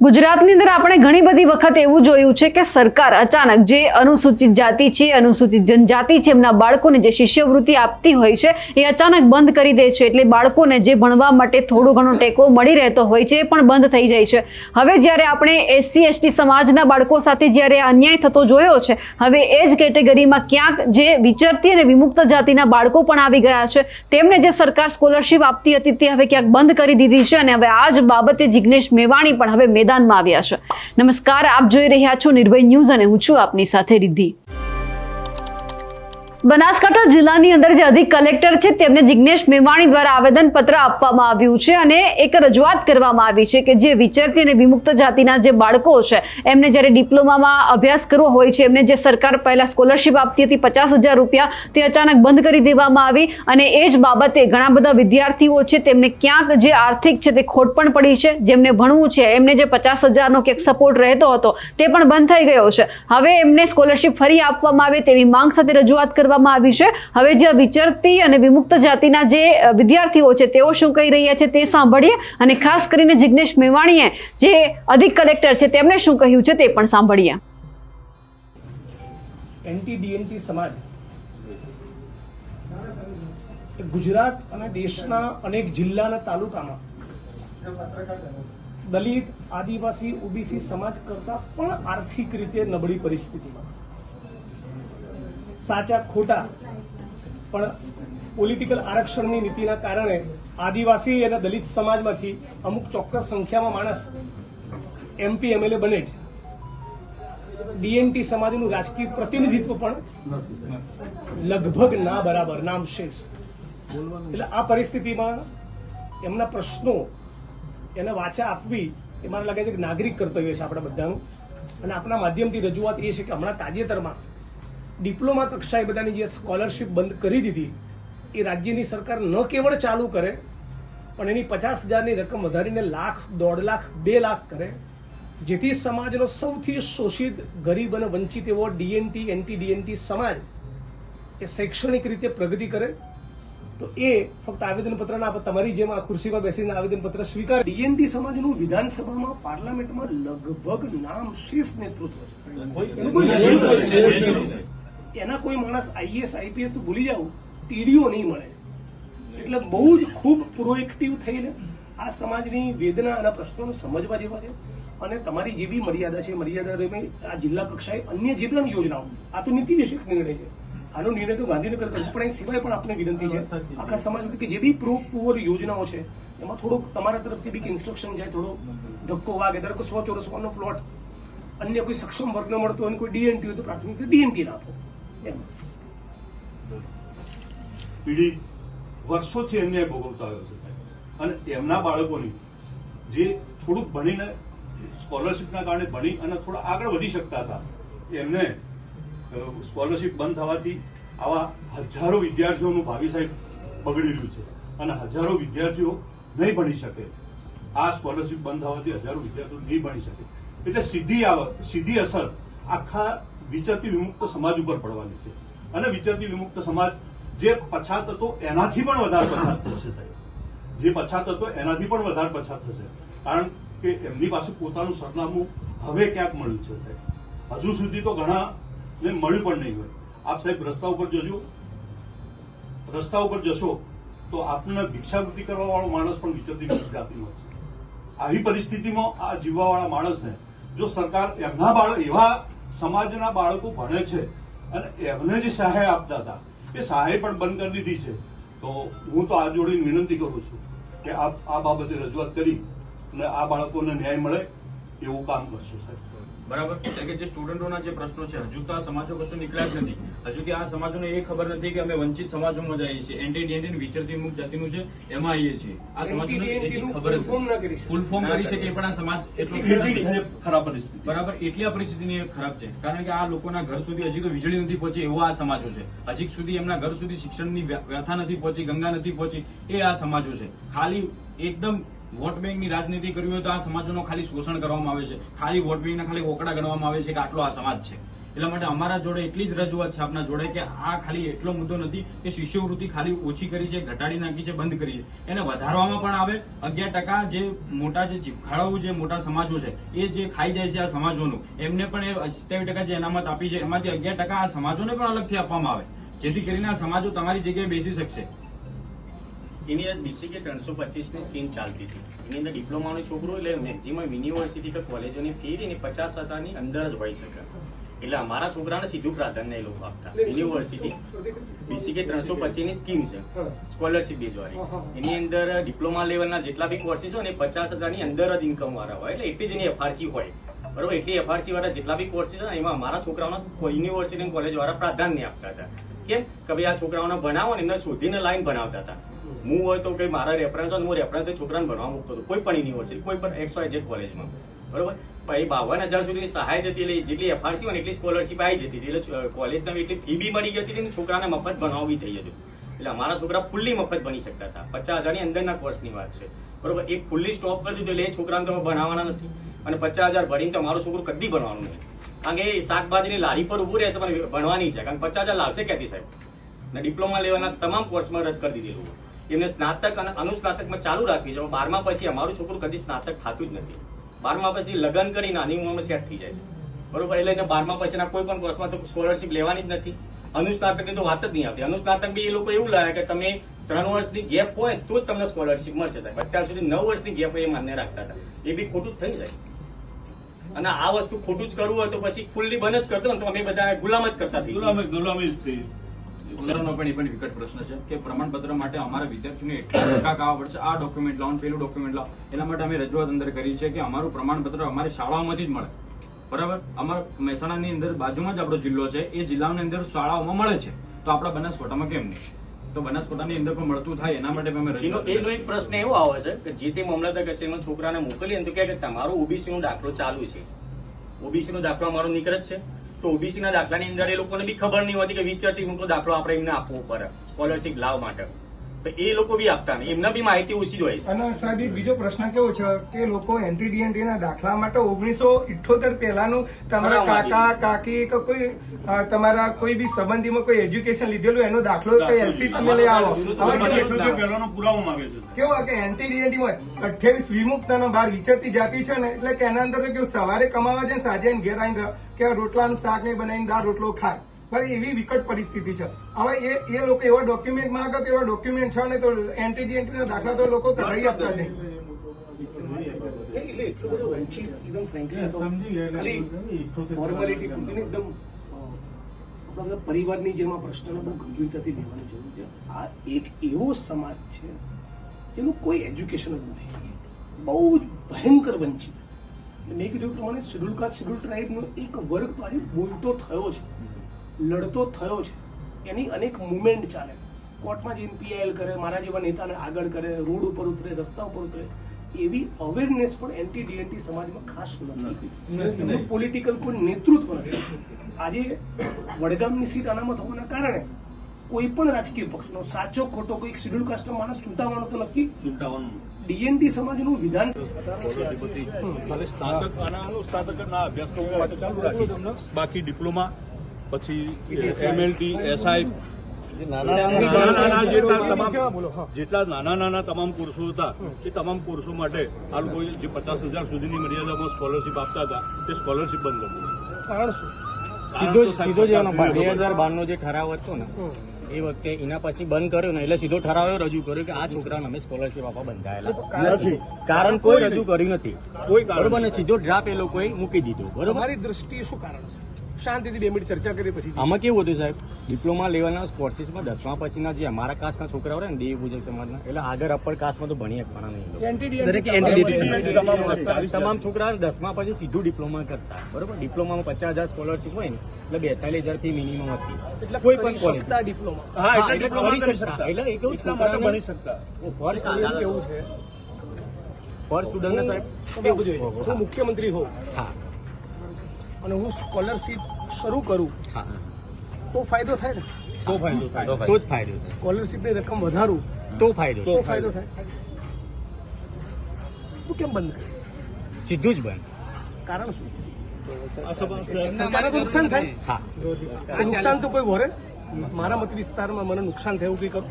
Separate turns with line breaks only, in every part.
ગુજરાતની અંદર આપણે ઘણી બધી વખત એવું જોયું છે કે સરકાર અચાનક જે અનુસૂચિત જાતિ છે, અનુસૂચિત જનજાતિ છે, એમના બાળકોને જે શિષ્યવૃત્તિ આપતી હોય છે, એ અચાનક બંધ કરી દે છે. એટલે બાળકોને જે ભણવા માટે થોડો ઘણો ટેકો મળી રહેતો હોય છે, એ પણ બંધ થઈ જાય છે. હવે જ્યારે આપણે એસસી, એસટી સમાજના બાળકો સાથે જ્યારે અન્યાય થતો જોયો છે, હવે એ જ કેટેગરીમાં ક્યાંક જે વિચરતી અને વિમુક્ત જાતિના બાળકો પણ આવી ગયા છે. તેમને જે સરકાર સ્કોલરશિપ આપતી હતી, તે હવે ક્યાંક બંધ કરી દીધી છે અને હવે આ જ બાબતે જિજ્ઞેશ મેવાણી પણ હવે મેદાનમાં આવ્યા છે. નમસ્કાર, આપ જોઈ રહ્યા છો નિર્ભય ન્યૂઝ અને હું છું આપની સાથે રિદ્ધિ. બનાસકાંઠા જિલ્લાની અંદર જે અધિક કલેક્ટર છે તેમને જિગ્નેશ મેવાણી દ્વારા આવેદન પત્ર આપવામાં આવ્યું છે અને એક રજૂઆત કરવામાં આવી છે કે જે વિચરતી અને વિમુક્ત જાતિના જે બાળકો છે, એમને જ્યારે ડિપ્લોમામાં અભ્યાસ કરવો હોય છે, એમને જે સરકાર પહેલા સ્કોલરશિપ આપતી હતી પચાસ હજાર રૂપિયા, તે અચાનક બંધ કરી દેવામાં આવી અને એ જ બાબતે ઘણા બધા વિદ્યાર્થીઓ છે તેમને ક્યાંક જે આર્થિક છે તે ખોટ પણ પડી છે, જેમને ભણવું છે, એમને જે પચાસ હજારનો ક્યાંક સપોર્ટ રહેતો હતો, તે પણ બંધ થઈ ગયો છે. હવે એમને સ્કોલરશિપ ફરી આપવામાં આવે તેવી માંગ સાથે રજૂઆત કરવામાં આવી છે. હવે જે વિચરતી અને વિમુક્ત જાતિના જે વિદ્યાર્થીઓ છે, તેઓ શું કહી રહ્યા છે તે સાંભળીએ અને ખાસ કરીને જિજ્ઞેશ મેવાણીએ જે અધિક કલેક્ટર છે તેમણે શું કહ્યું છે તે પણ સાંભળીએ.
એન્ટી ડીએનટી સમાજ ગુજરાત અને દેશના અનેક જિલ્લાના તાલુકામાં દલિત, આદિવાસી, ઓબીસી સમાજ કરતા પણ આર્થિક રીતે નબળી પરિસ્થિતિમાં. સાચા ખોટા પણ પોલિટિકલ આરક્ષણની નીતિના કારણે આદિવાસી અને દલિત સમાજમાંથી અમુક ચોક્કસ સંખ્યામાં માણસ એમપી એમએલએ બને છે. ડીએમટી સમાજનું રાજકીય પ્રતિનિધિત્વ પણ લગભગ ના બરાબર નામ શેષ એટલે આ પરિસ્થિતિમાં એમના પ્રશ્નો એને વાચા આપવી એ મને લાગે છે કે નાગરિક કર્તવ્ય છે આપણા બધાનું. અને આપણા માધ્યમથી રજૂઆત એ છે કે હમણાં તાજેતરમાં ડિપ્લોમા કક્ષાએ બધાની જે સ્કોલરશિપ બંધ કરી દીધી એ રાજ્યની સરકાર ન કેવળ ચાલુ કરે પણ એની પચાસ હજારની રકમ વધારીને લાખ દોઢ લાખ બે લાખ કરે જેથી સમાજનો સૌથી શોષિત ગરીબ અને વંચિત એવો ડીએનટી એન્ટી ડીએનટી સમાજ એ શૈક્ષણિક રીતે પ્રગતિ કરે તો એ ફક્ત આવેદનપત્રના તમારી જેમ આ ખુરશીમાં બેસીને આવેદનપત્ર સ્વીકાર ડીએનટી સમાજનું વિધાનસભામાં પાર્લામેન્ટમાં લગભગ નામ શીર્ષ નેતૃત્વ છે એનું કોઈ માણસ આઈએસ આઈપીએસ તો ભૂલી જાવ ટીડીઓ નહીં મળે. એટલે બહુ જ ખૂબ પ્રોએક્ટિવ થઈને આ સમાજની વેદના અને પ્રશ્નોને સમજવા જેવા છે. અને તમારી જે બી મર્યાદા છે મર્યાદા આ જિલ્લા કક્ષાએ અન્ય જે પણ યોજનાઓ આ તો નીતિ વિષયક નિર્ણય છે. આનો નિર્ણય તો ગાંધીનગર કરશે પણ એ સિવાય પણ આપણે વિનંતી છે આખા સમાજ કે જે બી પ્રો પુઅર યોજનાઓ છે એમાં થોડુંક તમારા તરફથી બી ઇન્સ્ટ્રક્શન જાય થોડો ધક્કો વાગે ધારો કે સો ચોરસ પ્લોટ અન્ય કોઈ સક્ષમ વર્ગને મળતો હોય કોઈ ડીએનટી હોય તો પ્રાથમિક ડીએનટી આપો.
પીડિત વર્ષોથી અન્યાય ભોગવતા આવ્યો છે. અને એમના બાળકોની જે થોડુંક ભણીને સ્કોલરશિપના કારણે ભણી અને થોડા આગળ વધી શકતા હતા, એમને સ્કોલરશિપ બંધ થવાથી આવા હજારો વિદ્યાર્થીઓનું ભાવિ સાહેબ બગડી રહ્યું છે. અને હજારો વિદ્યાર્થીઓ નહીં ભણી શકે. આ સ્કોલરશિપ બંધ થવાથી હજારો વિદ્યાર્થીઓ નહીં ભણી શકે. એટલે સીધી આવ- સીધી અસર આખા વિચરતી વિમુક્ત સમાજ ઉપર પડવાની છે. અને વિચરતી વિમુક્ત સમાજ જે પછાત હતો એનાથી પણ વધારે પછાત થશે સાહેબ. જે પછાત હતો એનાથી પણ વધારે પછાત થશે. કારણ કે એમની પાસે પોતાનું સરનામું હવે ક્યાંક મળ્યું છે સાહેબ. હજુ સુધી તો ઘણા ને મળ્યું પણ નહીં હોય. આપ સાહેબ રસ્તા ઉપર જજો. રસ્તા ઉપર જશો તો આપને ભિક્ષાવૃત્તિ કરવા વાળો માણસ પણ વિચરતી જાતિનો છે. આવી પરિસ્થિતિમાં આ જીવવાવાળા માણસને જો સરકાર એમના બાળક એવા સમાજના બાળકો ભણે છે. અને એમને જે સહાય આપતા હતા. એ સહાય પણ બંધ કરી દીધી છે. તો હું તો આ જોડીને વિનંતી કરું છું કે આ બાબતે રજૂઆત કરી અને આ બાળકોને ન્યાય મળે એવું કામ કરશું સાહેબ.
બરાબર? એટલે કે જે સ્ટુડન્ટોના જે પ્રશ્નો છે હજુ તો આ સમાજો કશું નીકળ્યા જ નથી. હજુ કે આ સમાજોને એ ખબર નથી કે અમે વંચિત સમાજોમાં જઈએ છીએ. એન્ટી ડીએનટી વિચરતી મુક્ત જાતિનું છે એમાં આવીએ છીએ. આ સમાજોને ખબર. ફૂલ ફોર્મ કરી શકે. પણ આ સમાજ એટલો
ખરાબ પરિસ્થિતિ
બરાબર? એટલી આ પરિસ્થિતિની ખરાબ છે. કારણ કે આ લોકોના ઘર સુધી હજી તો વીજળી નથી પહોંચી એવો આ સમાજો છે. હજી સુધી એમના ઘર સુધી શિક્ષણની વ્યથા નથી પહોંચી ગંગા નથી પહોંચી એ આ સમાજો છે. ખાલી એકદમ વોટ બેંકની રાજનીતિ કરવી હોય તો આ સમાજોનો ખાલી શોષણ કરવામાં આવે છે. ખાલી વોટ બેંકના ખાલી ઓકડા ગણવામાં આવે છે કે આટલો આ સમાજ છે. એટલા માટે અમારા જોડે એટલી જ રજૂઆત છે આપના જોડે કે આ ખાલી એટલો મુદ્દો નથી કે શિષ્યવૃત્તિ ખાલી ઓછી કરી છે, ઘટાડી નાખી છે, બંધ કરી છે. એને વધારવામાં પણ આવે. અગિયાર ટકા જે મોટા જે જીવખાડાઓ જે મોટા સમાજો છે, એ જે ખાઈ જાય છે આ સમાજોનું, એમને પણ એ સત્યાવીસ ટકા જે અનામત આપી છે, એમાંથી અગિયાર ટકા આ સમાજોને પણ અલગથી આપવામાં આવે. જેથી કરીને આ સમાજો તમારી જગ્યાએ બેસી શકશે.
એની અંદર બીસીકે ત્રણસો પચીસની સ્કીમ ચાલતી હતી. એની અંદર ડિપ્લોમાનું છોકરું એટલે મેક્ઝિમમ યુનિવર્સિટી કે કોલેજોની ફી એની પચાસ હજારની અંદર જ હોઈ શકે. એટલે અમારા છોકરાને સીધું પ્રાધાન્ય એ લોકો આપતા. યુનિવર્સિટી. બીસીકે ત્રણસો પચીસની સ્કીમ છે. સ્કોલરશીપ બેઝવાળી એની અંદર ડિપ્લોમા લેવલના જેટલા બી કોર્સીસ હોય ને પચાસ હજારની અંદર જ ઇન્કમ વાળા હોય. એટલે એટલી જ એની એફઆરસી હોય. બરોબર? એટલી એફઆરસી વાળા જેટલા બી કોર્સીસ હોય ને એમાં અમારા છોકરાઓને યુનિવર્સિટી કોલેજ વાળા પ્રાધાન્ય આપતા હતા. કેમ? કે ભાઈ આ છોકરાઓને ભણાવો ને એમને શોધીને લાઈન ભણાવતા હતા. હું હોય તો કે મારા રેફરન્સ હોય હું રેફરન્સ છોકરાને ભણવા મૂકતો હતો. કોઈ પણ યુનિવર્સિટી કોઈ પણ એક્સ વાય જેડ કોલેજમાં બરોબર? પછી બાવન હજાર સુધીની સહાય જતી એટલે જેટલી એફઆરસી હોય એટલી સ્કોલરશીપ આવી જતી હતી. એટલે કોલેજના એટલી ફી બી મળી ગઈ હતી અને છોકરાને મફત ભણાવવું થઈ જતું એટલે અમારા છોકરા ફૂલ્લી મફત ભણી શકતા હતા. પચાસ હજારની અંદરના કોર્સની વાત છે. બરોબર? એ ફૂલ્લી સ્ટોપ કરી દીધું એટલે એ છોકરાને તમે ભણાવવાના નથી. અને પચાસ હજાર ભણીને તો અમારું છોકરું કદી ભણવાનું નહીં. કારણ કે એ શાકભાજીની લારી પર ઊભું રહેશે પણ ભણવાની છે કારણ કે પચાસ હજાર લાવશે ક્યાંથી સાહેબ? અને ડિપ્લોમા લેવાના તમામ કોર્સમાં રદ કરી દીધેલું એમને સ્નાતક અને અનુસ્નાતકમાં ચાલુ રાખવી છે. બારમા પછી અમારું છોકરું કદી સ્નાતક થતું જ નથી. બારમા પછી લગ્ન કરી નાની ઉંમરમાં સેટ થઈ જાય છે. બરોબર? એટલે એને બારમા પછીના કોઈ પણ કોર્સમાં તો સ્કોલરશીપ લેવાની જ નથી. અનુસ્નાતકની તો વાત જ નહીં આવતી. અનુસ્નાતક બી એ લોકો એવું લાગે કે તમે ત્રણ વર્ષની ગેપ હોય તો જ તમને સ્કોલરશીપ મળશે સાહેબ. અત્યાર સુધી નવ વર્ષની ગેપ એ માન્ય રાખતા હતા. એ બી ખોટું જ થઈ જાય. અને આ વસ્તુ ખોટું જ કરવું હોય તો પછી ખુલ્લી બંધ જ કરતો ને તો અમે બધા ગુલામ જ કરતા.
ગુલામી ગુલામી જ થઈ
સરનો પણ એ પણ વિકટ પ્રશ્ન છે કે પ્રમાણપત્ર માટે અમારા વિદ્યાર્થીઓને એટલા ટકા કાવા પડશે. આ ડોક્યુમેન્ટ લાવો પેલું ડોક્યુમેન્ટ લાવો. એના માટે અમે રજૂઆત અંદર કરી છે કે અમારું પ્રમાણપત્ર અમારી શાળાઓમાંથી જ મળે. બરાબર? અમારા મહેસાણાની અંદર બાજુમાં જ આપણો જિલ્લો છે. એ જિલ્લાની અંદર શાળાઓમાં મળે છે. તો આપણા બનાસકોટામાં કેમ નહીં? તો બનાસકોટાની અંદર પણ મળતું થાય એના માટે પણ અમે
એનો એક પ્રશ્ન એવો આવે છે કે જે તે મામલતદાર કચેરીમાં છોકરાને મોકલીએ તો કે તમારો ઓબીસી નો દાખલો ચાલુ છે. ઓબીસી નો દાખલો અમારો નીકળે જ છે. તો ઓબીસી ના દાખલાની અંદર એ લોકોને બી ખબર નહીં હોતી કે વિચારતી મોટો દાખલો આપણે એમને આપવો પડે. સ્કોલરશીપ લાવ માટે. એ લોકો બી આપતા નહીં. એમને બી માહિતી ઓછી જ હોય છે.
અને સાહેબ એક બીજો પ્રશ્ન કેવો છે કે લોકો એન્ટ્રી ડીએનટી ના દાખલા માટે ઓગણીસો ઇઠોતેર પહેલાનું તમારા કાકા કાકી કે કોઈ તમારા કોઈ બી સંબંધીમાં કોઈ એજ્યુકેશન લીધેલું એનો દાખલો કે એલસી તમે લઈ આવો.
પહેલાનો પુરાવો માંગે છે.
કેવો કે એન્ટ્રી ડીએનટી માં અઠ્યાવીસ વિમુક્ત અને બાર વિચરતી જાતિ છે ને એટલે કે એના અંદર તો કેવું સવારે કમાવા જાય સાંજે ઘેર આવીને. કે રોટલાનું શાક નહીં બનાવીને દાળ રોટલો ખાય. બરાબર એવી વિકટ પરિસ્થિતિ છે. હવે એ એ લોકો એવા ડોક્યુમેન્ટ માંગે તો એવા ડોક્યુમેન્ટ છે ને તો એન્ટી ડીએનટી ના દાખલા તો લોકો કઢાઈ આપતા નહીં.
પરિવારની જેમ આ પ્રશ્નને બહુ ગંભીરતાથી લેવાની જરૂર છે. આ એક એવો સમાજ છે એનું કોઈ એજ્યુકેશન જ નથી. બહુ જ ભયંકર વંચિત. મેં કીધું પ્રમાણે શેડ્યુલ કાસ્ટ શેડ્યુલ ટ્રાઇબનો એક વર્ગ તો આજે બોલતો થયો છે લડતો થયો છે. એની અનેક મુમેન્ટ ચાલે. કોર્ટમાં જઈને પીઆઈએલ કરે મારા જેવા નેતાને આગળ કરે રોડ ઉપર ઉતરે રસ્તા ઉપર ઉતરે એવી અવેરનેસ પણ એન્ટી ડીએનટી સમાજમાં ખાસ નથી. પોલિટિકલ કોઈ નેતૃત્વ નથી. આજે વડગામની સીટ અનામત હોવાના કારણે કોઈ પણ રાજકીય પક્ષનો સાચો ખોટો કોઈ શેડ્યુલ કાસ્ટ માણસ ચૂંટાવાનો તો નથી.
ચૂંટાવાનું
ડીએનટી સમાજનું વિધાન
બાકી ડિપ્લોમા પછી એમએલટી એસઆઈ નાના નાના જેટલા તમામ જેટલા નાના નાના તમામ કોર્સો હતા એ તમામ કોર્સો માટે આ લોકો જે પચાસ હજાર સુધીની મર્યાદામાં સ્કોલરશીપ આપતા હતા એ સ્કોલરશીપ બંધ કરી
સીધો સીધો જ બે હજાર બારનો જે ઠરાવ હતો ને એ વખતે એના પછી બંધ કર્યો ને એટલે સીધો ઠરાવ રજૂ કર્યો કે આ છોકરાને અમે સ્કોલરશીપ આપવા બંધાયેલા.
નથી.
કારણ કોઈ રજૂ કર્યું નથી.
કોઈ કારણ
બરોબર ને? સીધો ડ્રાફ્ટ એ લોકોએ મૂકી દીધો. બરોબર?
મારી દ્રષ્ટિએ શું કારણ છે? શાંતિથી બે મિનિટ ચર્ચા કરી પછી.
આમાં કેવું હતું સાહેબ? ડિપ્લોમા લેવલના કોર્સિસમાં દસમા પછીના જે અમારા કાસ્ટના છોકરાઓ હોય ને દેવ પૂજક સમાજના એટલે આગળ અપર કાસ્ટમાં તો ભણી શકવાના નહીં
તમામ
તમામ છોકરા દસમા પછી સીધું ડિપ્લોમા કરતા. બરોબર? ડિપ્લોમામાં પચાસ હજાર સ્કોલરશીપ હોય ને એટલે બેતાલીસ હજારથી મિનિમમ હતી.
એટલે
કોઈ પણ કોલેજ
ડિપ્લોમા
હા
હા,
એટલે
એ કેવું
એટલા ભણી શકતા.
ફર્સ્ટ સ્ટુડન્ટ
કેવું છે?
પર સ્ટુડન્ટ સાહેબ?
હું મુખ્યમંત્રી હોઉં.
હા.
અને હું સ્કોલરશીપ શરૂ કરું
હા.
તો ફાયદો થાય ને?
તો ફાયદો થાય.
તો જ ફાયદો.
સ્કોલરશીપની રકમ વધારું
તો ફાયદો
તો ફાયદો થાય. તો કેમ બંધ કરે?
સીધું જ બંધ.
કારણ શું? સરકારને તો નુકસાન થાય નુકસાન તો કોઈ વરે? મારા મત વિસ્તારમાં મને નુકસાન થયું કંઈ કરું?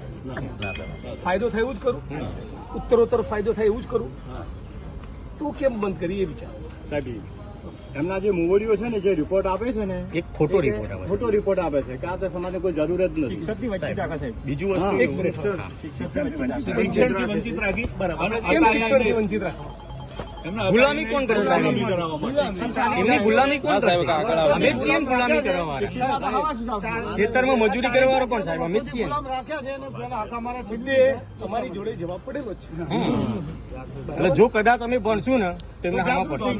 ફાયદો થાય એવું જ કરું? ઉત્તરોત્તર ફાયદો થાય એવું જ કરું? તો કેમ બંધ કરી એ વિચાર?
સાહેબ એમના જે મુવડીઓ છે ને જે રિપોર્ટ આપે છે ને
એક ખોટો રિપોર્ટ આપે
ખોટો રિપોર્ટ આપે છે કે આ તો સમાજને કોઈ જરૂર જ નથી.
સાહેબ, બીજું વસ્તુ
એક મિનિટ.
વંચિત રાખી.
બરાબર
અને અત્યારે
વંચિત રાખો?
ગુલામી કોણ કરે એમની ગુલામી કોણ સાહેબ અમે છીએ ગુલામી કરવા ખેતરમાં મજૂરી કરવા વાળો કોણ સાહેબ? અમે છીએ ને.
તમારી જોડે જવાબ પડેલો છે.
એટલે જો કદાચ અમે ભણશું ને તેમને હામાં પડશે.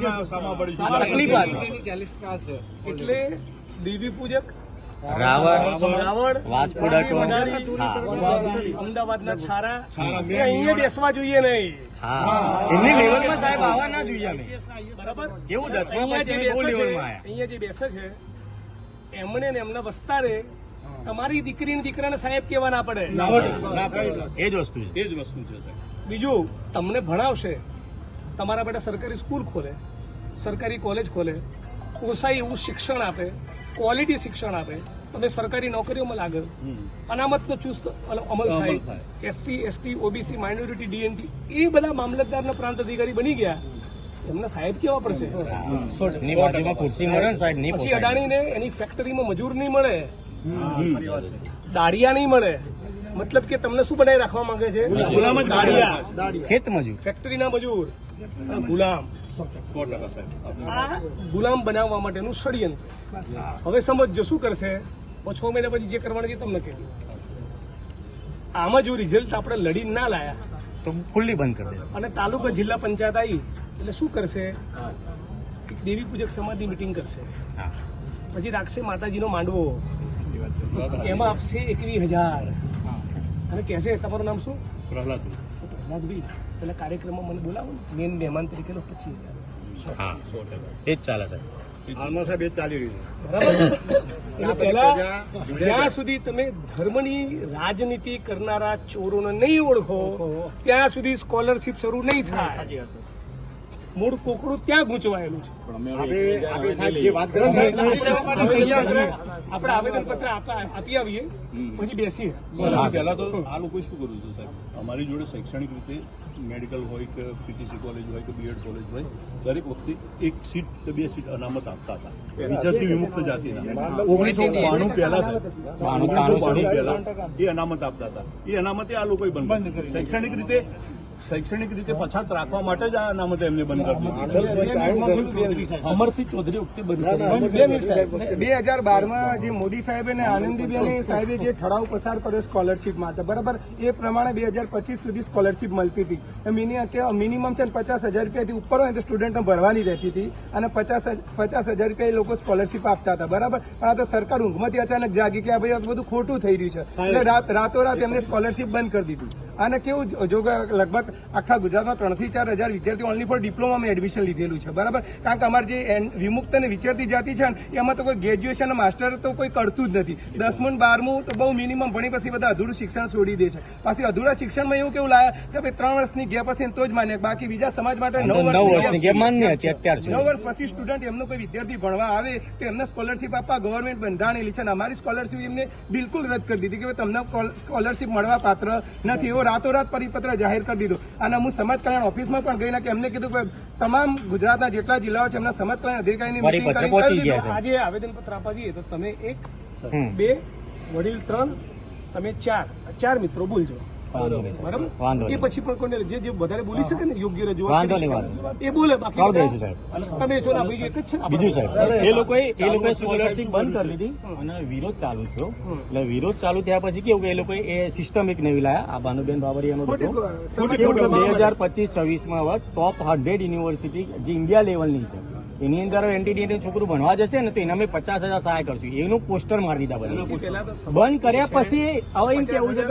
તકલીફ આ છે.
એટલે દેવી પૂજક
Ravan
Ravan
Vasco da Gama.
Vadari, અમદાવાદના છારા.
છારા
અહીંયા બેસવા જોઈએ નહીં.
હા. એમની લેવલમાં સાહેબ આવવા ના જોઈએ અમે.
બરાબર?
એવું દસમા પછી
જે
અમે બહુ
બેસે છે
લેવલમાં આવ્યા
અહીંયા જે બેસે છે એમણે ને એમના વસ્તારે તમારી દીકરી ને દીકરાને સાહેબ કેવા ના પડે.
ના ના પડે.
એ જ વસ્તુ છે.
એ જ વસ્તુ છે સાહેબ.
બીજું તમને ભણાવશે. તમારા બેટા સરકારી સ્કૂલ ખોલે સરકારી કોલેજ ખોલે પોસાય એવું શિક્ષણ આપે ક્વોલિટી શિક્ષણ આપે તમે સરકારી નોકરીઓમાં લાગે. અનામતનો ચુસ્ત અમલ થાય. SC ST OBC minority DNT એ બધા મામલતદારના પ્રાંત અધિકારી બની ગયા. એમને સાહેબ કેવા પડશે?
ની ખુરશી મળે
પછી અડાણીને એની ફેક્ટરીમાં મજૂર નહીં મળે. દાડિયા નહીં મળે. મતલબ કે તમને શું બનાવી રાખવા માંગે છે?
ગુલામ જ
દાડિયા.
ખેત મજૂર.
ફેક્ટરીના મજૂર. અને ગુલામ. ગુલામ બનાવવા માટેનું ષડયંત્ર. હવે સમજજો શું કરશે? છ મહિના પછી જે કરવાનું છે તમને કહેવું આમાં જો રિઝલ્ટ આપણે લડી ના લાયા
તો ફૂલ્લી બંધ કરી દેશે
અને તાલુકા જિલ્લા પંચાયત આવી એટલે શું કરશે? દેવી પૂજક સમાજની મિટિંગ કરશે.
હા.
પછી રાખશે માતાજીનો માંડવો. એમાં આપશે એકવીસ હજાર. અને કહેશે તમારું નામ શું?
પ્રહલાદ
પ્રહલાદભાઈ. પેલા કાર્યક્રમમાં મને બોલાવો ને. મેન મહેમાન તરીકે પછી
હા.
સો
એ જ ચાલે સાહેબ.
હાલમાં સાહેબ એ ચાલી રહ્યું છે.
બરાબર જ્યાં સુધી તમે ધર્મની રાજનીતિ કરનારા ચોરોને નહીં ઓળખો ત્યાં સુધી સ્કોલરશિપ શરૂ નહીં થાય. મૂળ કોકડું ત્યાં ગૂંચવાયેલું છે.
આપણે
આપા- આપી આવીએ પછી બેસીએ.
પહેલા તો આ લોકો શું કરું છું સાહેબ? અમારી જોડે શૈક્ષણિક રીતે મેડિકલ હોય કે પીટીસી કોલેજ હોય કે બીએડ કોલેજ હોય દરેક વખતે એક સીટ કે બે સીટ અનામત આપતા હતા. વિચરતી વિમુક્ત જાતિના. ઓગણીસો બાણું પહેલા ઓગણીસો બાણું પહેલા એ અનામત આપતા હતા. એ અનામતે આ લોકોએ બંધ શૈક્ષણિક રીતે શૈક્ષણિક રીતે પછાત રાખવા માટે જ આ અનામત એમને બંધ કરી
અમરસિંહ ચૌધરી વખતે બંધ બે મિનિટ સાહેબ.
બે હજાર બારમાં જે મોદી સાહેબે અને આનંદીબેન સાહેબે જે ઠરાવ પસાર કર્યો સ્કોલરશીપ માટે બરાબર? એ પ્રમાણે બે હજાર પચીસ સુધી સ્કોલરશીપ મળતી હતી. કે મિનિમમ છે પચાસ હજાર રૂપિયાથી ઉપર હોય તો સ્ટુડન્ટને ભરવાની રહેતી હતી અને પચાસ પચાસ હજાર રૂપિયા એ લોકો સ્કોલરશીપ આપતા હતા બરાબર? પણ આ તો સરકાર ઊંઘમાંથી અચાનક જાગી કે આ ભાઈ આ બધું ખોટું થઈ રહ્યું છે. એટલે રાત રાતોરાત એમને સ્કોલરશીપ બંધ કરી દીધી. અને કેવું જો- કે લગભગ આખા ગુજરાતમાં ત્રણથી ચાર હજાર વિદ્યાર્થીઓ ઓનલી ફોર ડિપ્લોમામાં એડમિશન લીધેલું છે. બરાબર? કારણ કે અમારે જે વિમુક્ત અને વિચારતી જાતિ છે ને એમાં તો કોઈ ગ્રેજ્યુએશન માસ્ટર તો કોઈ કરતું જ નથી. દસમું બારમું તો બહુ મિનિમમ ભણી પછી બધા અધૂરું શિક્ષણ છોડી દે છે. પાછી અધૂરા શિક્ષણમાં એવું કેવું લાયા કે ભાઈ ત્રણ વર્ષની ગેપ હશે તો જ માન્ય. બાકી બીજા સમાજ માટે નવ
વર્ષની માન્ય છે અત્યાર
નવ વર્ષ પછી સ્ટુડન્ટ એમનો કોઈ વિદ્યાર્થી ભણવા આવે તો એમને સ્કોલરશિપ આપવા ગવર્મેન્ટ બંધાણેલી છે અને અમારી સ્કોલરશીપ એમને બિલકુલ રદ કરી દીધી કે તમને સ્કોલરશિપ મળવા પાત્ર નથી. એવો રાતોરાત પરિપત્ર જાહેર કરી દીધો. અને હું સમાજ કલ્યાણ ઓફિસમાં પણ ગઈને કે એમને કીધું કે તમામ ગુજરાતના જેટલા જિલ્લાઓ છે એમના સમાજ કલ્યાણ અધિકારીની
મિટિંગ
કરી
આજે આવેદનપત્ર આપવા જઈએ તો તમે એક બે વડીલ ત્રણ તમે ચાર ચાર મિત્રો બોલજો.
વાંધો નહીં
બરાબર એ પછી પણ કોઈને જે જે વધારે બોલી શકે ને યોગ્ય રજૂઆત
વાંધો નહીં, વાંધો
એ બોલે બાકી
કરી દઈશું સાહેબ.
તમે છો ને ભાઈ એક જ છે
બીજું સાહેબ. એ લોકોએ એ લોકોએ સ્કોલરશીપ બંધ કરી દીધી. અને વિરોધ ચાલુ થયો. એટલે વિરોધ ચાલુ થયા પછી કેવું કે એ લોકોએ એ સિસ્ટમ એક નવી લાયા. આ ભાનુબેન બાબરિયાનો હતો. બે હજાર પચીસ છવ્વીસમાં ટોપ હંડ્રેડ યુનિવર્સિટી જે ઇન્ડિયા લેવલની છે. એની અંદર એનટીડી છોકરું ભણવા જશે ને તો એના અમે પચાસ હજાર સહાય કરશું. એનું પોસ્ટર મારી દીધા પછી
પહેલા તો સમાજ
બંધ કર્યા પછી. હવે એમ કેવું છે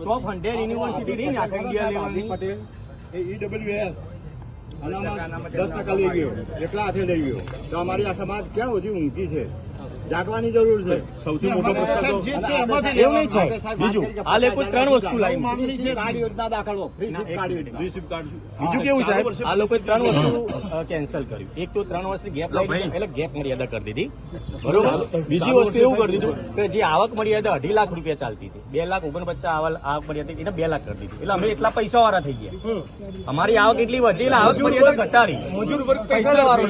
ટોપ હંડ્રેડ યુનિવર્સિટી રહી ને આખા ઇન્ડિયા લેવલની
ઈડબ્લ્યુએસ દસ ટકા લઈ ગયો. હાથે લઈ ગયો. તો અમારી આ સમાજ ક્યાં સુધી ઊંઘી છે? જાગવાની જરૂર છે.
સૌથી મોટો પ્રશ્ન તો
એવું નહીં છે. બીજું આ લોકો ત્રણ વસ્તુ લાવી
માંગણી છે કાર્ડ યોજના. દાખલો
બીજું કેવું સાહેબ આ લોકોએ ત્રણ વસ્તુ કેન્સલ કર્યું. એક તો ત્રણ વર્ષની ગેપ લાવી દીધી એટલે ગેપ મર્યાદા કરી દીધી. બરોબર? બીજી વસ્તુ એવું કરી દીધું કે જે આવક મર્યાદા અઢી લાખ રૂપિયા ચાલતી હતી બે લાખ ઓગણપચાસ આવક આવક મર્યાદા એને બે લાખ કરી દીધી. એટલે અમે એટલા પૈસા વાળા થઈ ગયા. અમારી આવક એટલી વધી એટલે આવક મર્યાદા ઘટાડી. પૈસા વાળો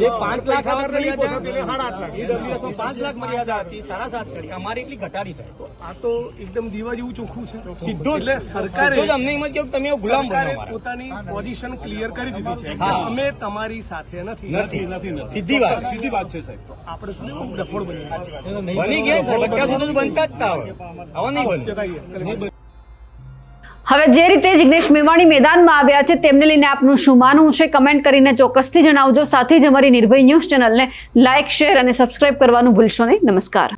જે પાંચ લાખ આવક મર્યાદા
સાડા લાખ.
EWS પાંચ લાખ મર્યાદા હતી સાડા સાત કરી. અમારી એટલી ઘટાડી સાહેબ
આ તો એકદમ દીવા જેવું ચોખ્ખું છે.
સીધું
એટલે સરકારે
અમને એમ જ કહ્યું કે તમે ગુલામ.
પોતાની પોઝિશન ક્લિયર કરી દીધી છે. અમે તમારી સાથે નથી.
નથી નથી નથી.
સીધી વાત.
સીધી વાત છે સાહેબ.
આપણે શું ડફોડ બની
બની ગયા સાહેબ અત્યાર સુધી બનતા જ હતા હવે હવે નહીં બને.
હવે જે રીતે જિગ્નેશ મેવાણી મેદાનમાં આવ્યા છે, તેમને લઈને આપનું શું માનવું છે? કમેન્ટ કરીને ચોક્કસથી જણાવજો. સાથે જ અમારી નિર્ભય ન્યૂઝ ચેનલને લાઇક, શેર અને સબસ્ક્રાઇબ કરવાનું ભૂલશો નહીં. નમસ્કાર.